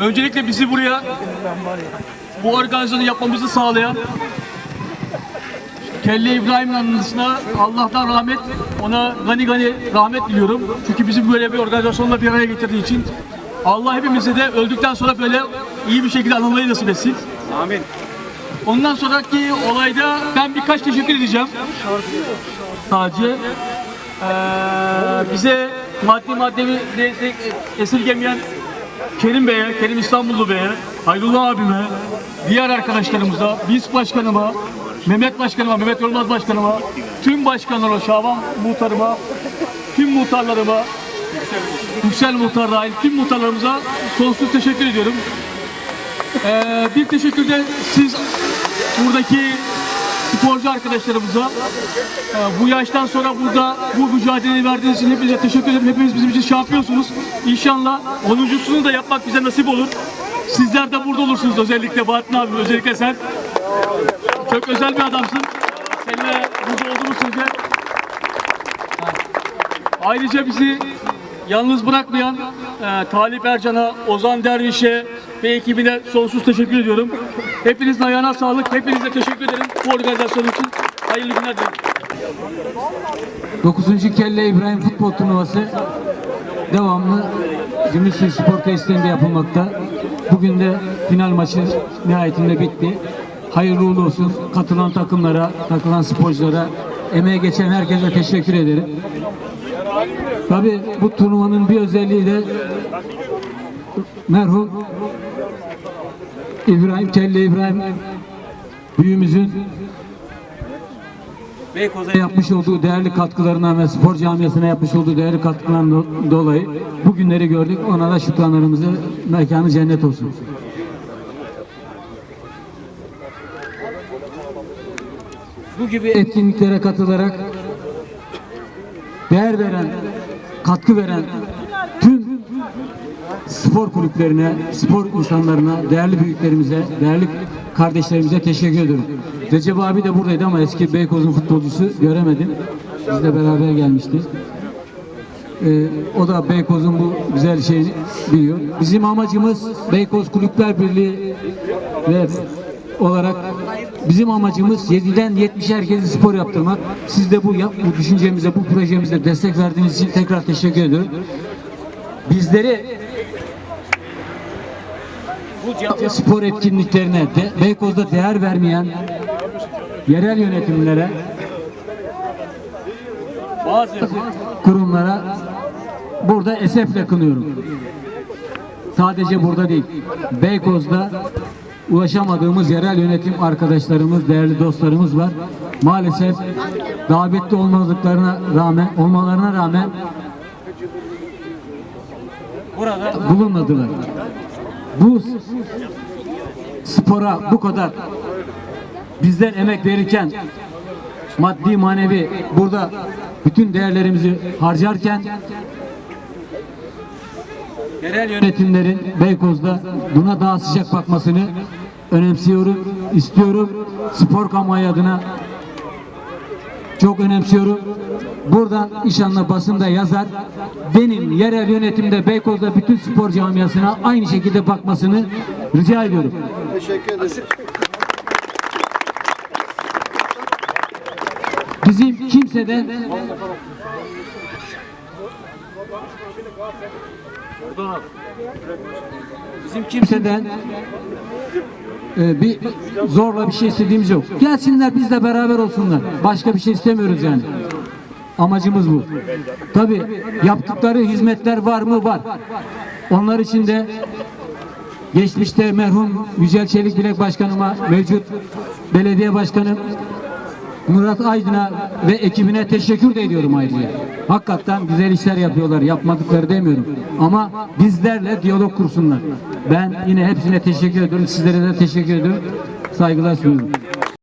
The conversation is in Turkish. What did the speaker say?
Öncelikle bizi buraya bu organizasyonu yapmamızı sağlayan Kelle İbrahim'in anısına Allah'tan rahmet, ona gani gani rahmet diliyorum. Çünkü bizi böyle bir organizasyonla bir araya getirdiği için Allah hepimize de öldükten sonra böyle iyi bir şekilde anılmayı nasip etsin. Amin. Ondan sonraki olayda ben birkaç teşekkür edeceğim. Sadece eee, bize maddi destek esirgemeyen Kerim Bey'e, Kerim İstanbullu Bey'e, Hayrullah abime, diğer arkadaşlarımıza, BİS Başkanıma, Mehmet Başkanıma, Mehmet Yolmaz Başkanıma, tüm başkanlara, Şaban Muhtarıma, tüm muhtarlarıma, Yüksel Muhtar dahil tüm muhtarlarımıza sonsuz teşekkür ediyorum. Ee, bir teşekkür de siz buradaki sporcu arkadaşlarımıza e, bu yaştan sonra burada bu mücadeleyi verdiğiniz için hepinize teşekkür ederim. Hepiniz bizim için şampiyonsunuz. İnşallah 10.sunu da yapmak bize nasip olur. Sizler de burada olursunuz özellikle Bahattin abi özellikle sen. Çok özel bir adamsın. Seninle burada olduğumuz sürece Ayrıca bizi yalnız bırakmayan e, Talip Ercan'a, Ozan Derviş'e ve ekibine sonsuz teşekkür ediyorum. Hepinizin ayağına sağlık. Hepinize teşekkür ederim bu organizasyon için. Hayırlı günler dilerim. 9. Kelle İbrahim Futbol Turnuvası devamlı Gümüşsuyu Spor Tesislerinde yapılmakta. Bugün de final maçı nihayetinde bitti. Hayırlı uğurlu olsun. Katılan takımlara, katılan sporculara, emeğe geçen herkese teşekkür ederim. Tabii bu turnuvanın bir özelliği de merhum İbrahim Kelle İbrahim büyüğümüzün Beykoz'a yapmış olduğu değerli katkılarından ve spor camiasına yapmış olduğu değerli katkılarından do- dolayı bu günleri gördük. Ona da şükranlarımızı mekanı cennet olsun. Bu gibi etkinliklere katılarak değer veren, katkı veren spor kulüplerine, spor insanlarına, değerli büyüklerimize, değerli kardeşlerimize teşekkür ediyorum. Recep abi de buradaydı ama eski Beykoz'un futbolcusu göremedim. Bizle beraber gelmişti. Ee, o da Beykoz'un bu güzel şeyini biliyor. Bizim amacımız Beykoz Kulüpler Birliği ve olarak bizim amacımız 7'den 70'e herkesi spor yaptırmak. Siz de bu, yap, bu düşüncemize, bu projemize destek verdiğiniz için tekrar teşekkür ediyorum. Bizleri spor etkinliklerine de, Beykoz'da değer vermeyen yerel yönetimlere Bazı kurumlara burada esefle kınıyorum. Sadece burada değil. Beykoz'da ulaşamadığımız yerel yönetim arkadaşlarımız, değerli dostlarımız var. Maalesef davetli olmadıklarına rağmen, olmalarına rağmen bulunmadılar. Bu spora bu kadar bizden emek verirken maddi manevi burada bütün değerlerimizi harcarken yerel yönetimlerin Beykoz'da buna daha sıcak bakmasını önemsiyorum, istiyorum. Spor kamuoyu adına çok önemsiyorum. Buradan inşallah basında yazar. Benim yerel yönetimde Beykoz'da bütün spor camiasına aynı şekilde bakmasını rica ediyorum. Teşekkür ederim. Bizim kimseden Bizim kimseden e, bir zorla bir şey istediğimiz yok. Gelsinler bizle beraber olsunlar. Başka bir şey istemiyoruz yani. Amacımız bu. Tabi yaptıkları hizmetler var mı? Var. Onlar için de geçmişte merhum Yücel Çelik Bilek Başkanıma, mevcut belediye başkanım Murat Aydın'a ve ekibine teşekkür de ediyorum ayrıca. Hakikaten güzel işler yapıyorlar. Yapmadıkları demiyorum. Ama bizlerle diyalog kursunlar. Ben yine hepsine teşekkür ediyorum. Sizlere de teşekkür ediyorum. Saygılar sunuyorum.